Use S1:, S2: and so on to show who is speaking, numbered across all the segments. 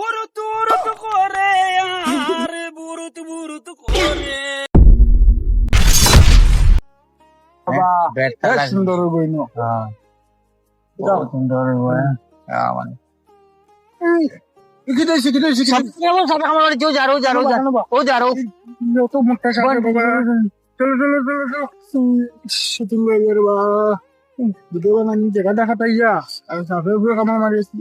S1: উরুত উরুত করে আর বুরুত বুরুত করে
S2: সুন্দর গইনো হ্যাঁ সুন্দর গইনো হ্যাঁ মানে জায়গা দেখা পাইয়া আর সাপে কামড় মারিয়েছি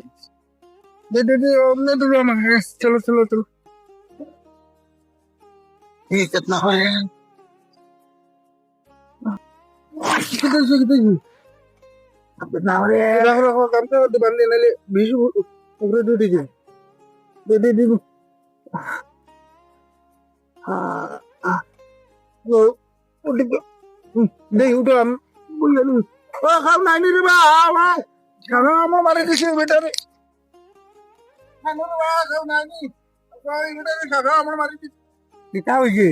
S2: চলো চলো চলো। ইজ্জত না হয়। না হলে হ্যাঁ, হ্যাঁ, হ্যাঁ, দোকান দিয়ে নাহলে বিশ উপরে দুটি যে দিদি দিব দেই উঠলাম খাও নাই রে বা আমার বাড়িতে সে বেটা টিকা হইছে।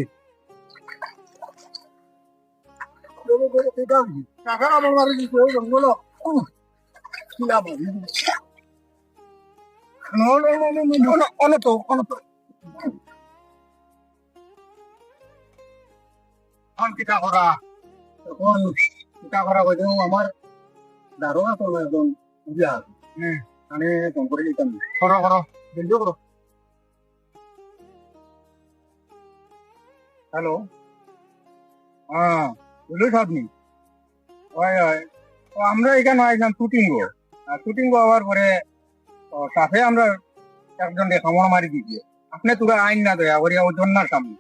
S2: অনত অনত। এখন কিতা করা এখন কিতা করা কইতে আমার দারোগা তো একদম মানে ফোন করে দিতাম। করো করো জলদি করো। হ্যালো হ্যাঁ পুলিশ আপনি ওই ওই আমরা এখানে আইলাম শুটিং গো আর শুটিং গো হওয়ার পরে কাফে আমরা একজনকে কামড় মারি দিয়েছে। আপনি তোরা আইন না দয়া করিয়া ওজন না সামনে।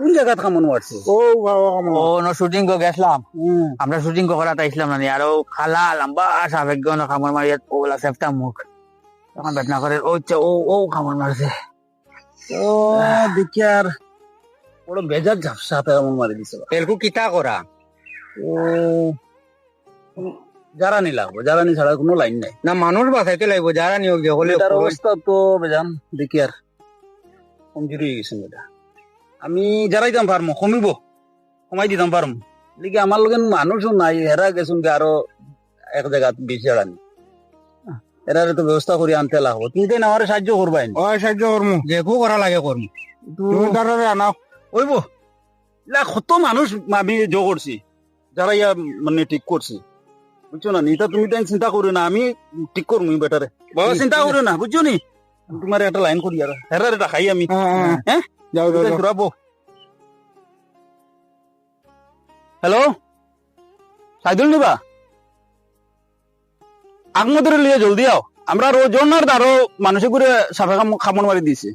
S3: কোন জায়গা কামন মারছে
S2: ও
S3: ও ন শুটিং কো গেছলাম। আমরা শুটিং কো করাতে না আর ও খালা লম্বা সাবেক গন খামর মারি ওলা সেফটা মুখ। তখন বেদনা করে ও ও ও মারছে।
S2: ও দেখি আর বড় বেজার ঝাপসা মারি দিছে।
S3: এলকু কিতা করা?
S2: ও জ্বালানি লাগবো জ্বালানি ছাড়া কোনো লাইন নাই।
S3: না মানুষ বাঁচাইতে লাগবো যারা নিয়োগ দিয়ে হলে
S2: অবস্থা তো বেজান দেখি আর কমজোরি হয়ে গেছে এটা আমি জ্বালাইতাম পারমো কমিব। কমাই দিতাম পারমো লিখে আমার লগে মানুষও নাই হেরা গেছুন আরও এক জায়গা বেশি জ্বালানি এরা তো ব্যবস্থা করে আনতে লাগবো তুমি না আমার সাহায্য করবাই
S3: ও সাহায্য করমু যেকু করা লাগে করমু
S2: তুমি তারারে আনা ওইব ইলা কত মানুষ আমি জো করছি যারা ইয়া মানে ঠিক করছি বুঝছ না নিতা তুমি তাই চিন্তা করো না আমি ঠিক করব বেটারে বাবা চিন্তা করো না বুঝছ নি? তোমার একটা লাইন করি আর হেরার এটা খাই আমি। হ্যাঁ
S3: যাও
S2: ঘুরাবো হ্যালো সাইদুল নিবা। আগমদের লিয়ে জলদি আও আমরা রোজনার আরও মানুষে করে সাফা খামন মারি দিছি।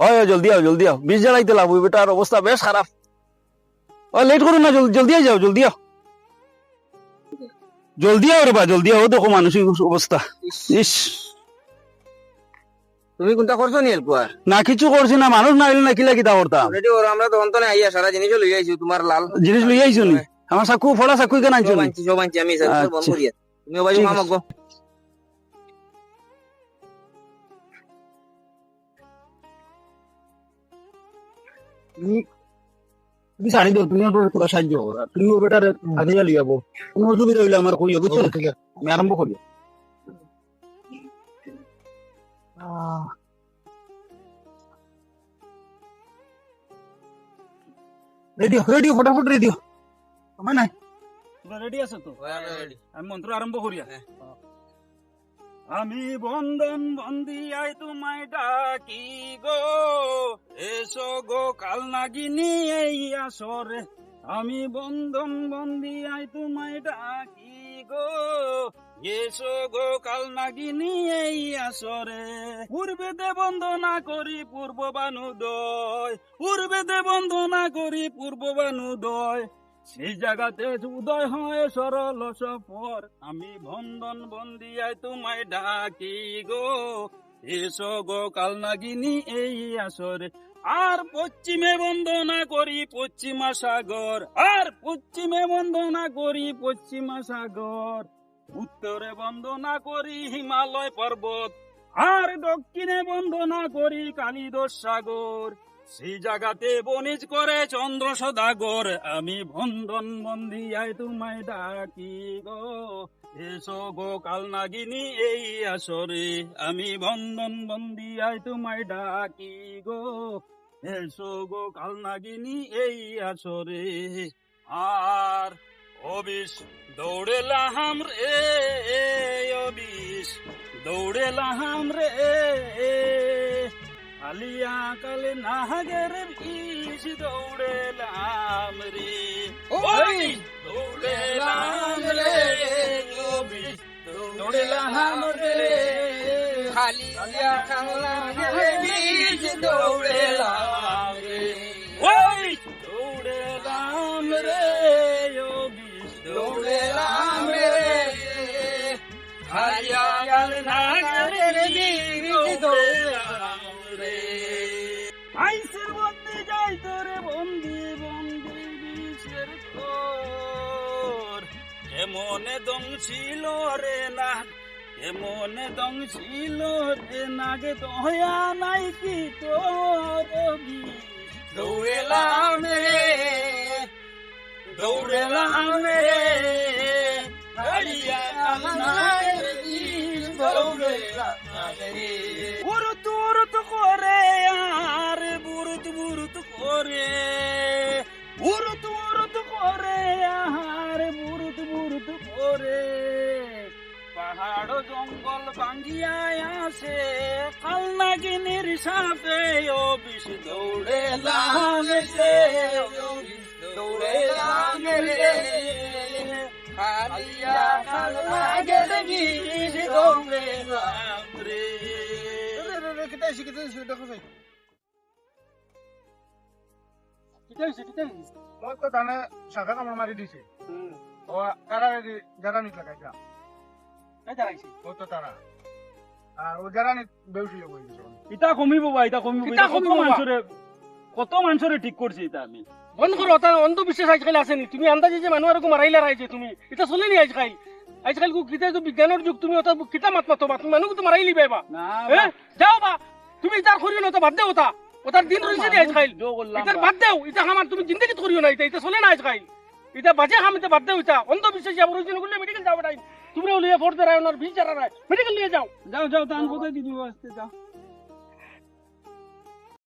S2: হয় জলদি আও জলদি আও বীজ জ্বালাইতে লাভ বেটার অবস্থা বেশ খারাপ ও লেট করো না জল- জলদি আই যাও জলদি আও জলদি আও রে বা জলদি আও দেখো মানসিক অবস্থা ইস
S3: তুমি কোনটা করছ নি এলকু আর
S2: না কিছু করছি না মানুষ না না কিলা কিতা করতাম?
S3: ওর আমরা তো অন্তনে আইয়া সারা জিনিস লই আইছি তোমার লাল।
S2: জিনিস লই আইছো নি? আমার চাকু ফড়া চাকু কেন আনছো নি?
S3: সব আনছি আমি সব বন্ধ
S2: আচ্ছা।
S3: করিয়া। তুমি ওবাই মামা গো
S2: তুমি তুমি আমার পুরো সাহায্য করো। তুমি ও আগে লিয়ে কোনো অসুবিধা হইলে আমার কইও বুঝছ? আমি আরম্ভ করি। রেডিও রেডিও ফটাফট রেডিও। সময় নাই।
S1: তোমরা রেডি আছো তো? আমি মন্ত্র আরম্ভ করি আমি বন্ধন বন্দি আই তোমায় ডাকি গো। এসো গো কাল নাগিনি এই আসরে। আমি বন্ধন বন্দি আই তোমায় ডাকি গো। এসো গো কাল নাগিনি এই আসরে। পূর্বে দে বন্দনা করি পূর্ব বানুদয়। পূর্বে দে বন্দনা করি পূর্ব বানুদয়। সেই জায়গাতে উদয় হয় সরল সফর। আমি বন্ধন বন্দিয়ায় তোমায় ডাকি গো। এসো গো কাল নাগিনী এই আসরে। আর পশ্চিমে বন্দনা করি পশ্চিমা সাগর। আর পশ্চিমে বন্দনা করি পশ্চিমা সাগর। উত্তরে বন্দনা করি হিমালয় পর্বত, আর দক্ষিণে বন্দনা করি কালিদোষ সাগর। সেই জায়গাতে বনিজ করে চন্দ্র সদাগর, আমি বন্ধন বন্দি আয় তোমায় ডাকি গো। এসো গো কাল নাগিনী এই আসরে, আমি বন্ধন বন্দি আয় তোমায় ডাকি গো। এসো গো কাল নাগিনী এই আসরে, আর অবিস দৌড়ে লাহাম রে অবিস দৌড়ে লাহাম রে। আলিয়া কালে নাহাগের বিষ দৌড়ে লাম রে দৌড়ে লাম রে অবিস দৌড়ে লাহাম রে। আলিয়া কালে বিষ দৌড়ে লাম এমনে দম ছিল রে না মনে দম ছিল রে নাগে, দয়া নাই কি তোর বিষ দৌড়েলাম রে দৌড়েলাম রে। উরুত উরুত করে, আর বুরুত বুরুত করে। করে পাহাড় জঙ্গল ভাঙ্গিয়া আসে কালনাগিনীর সাথে ও বিষ দৌড়ে লাগে দৌড়ে লাগে হালিয়া বিষ দৌড়ে লাগে
S4: মই তো জানে শাখা কামড় মারি দিছে। ও তারা যারা নিত লাগাইছা ও তো তারা। আর ও যারা নিত বেউছিল কই
S1: ইটা কমিব বা ইটা কমিব
S5: ইটা
S1: ইটা কত মানুষরে কত মানুষরে ঠিক করছে এটা আমি?
S5: বন্ধ করো তার অন্ধবিশ্বাস আজকাল আসেনি। তুমি আন্দাজে যে মানুষ এরকম মারাইলা রাইছে তুমি এটা চলে নি আজকাল। আজকাল কু কিতা তো বিজ্ঞানের যুগ তুমি ওটা কিতা মাত মাতো তুমি মানুষ তো মারাইলি বেবা
S1: না
S5: যাও বা। তুমি তার করিও না তো বাদ দেও ওটা। ওটার দিন রয়েছে নি আজকাল। এটার বাদ দেও এটা আমার তুমি জিন্দগি করিও না এটা এটা চলে না আজকাল। এটা বাজে হাম এটা হইতা অন্ধবিশ্বাসী যাব রয়েছে গুলো মেডিকেল যাও নাই তোমরা লিয়ে ফোর্ট দেয় ওনার ভিড় চারা মেডিকেল নিয়ে যাও।
S1: যাও যাও তান কোথায় দিদি আসতে যাও।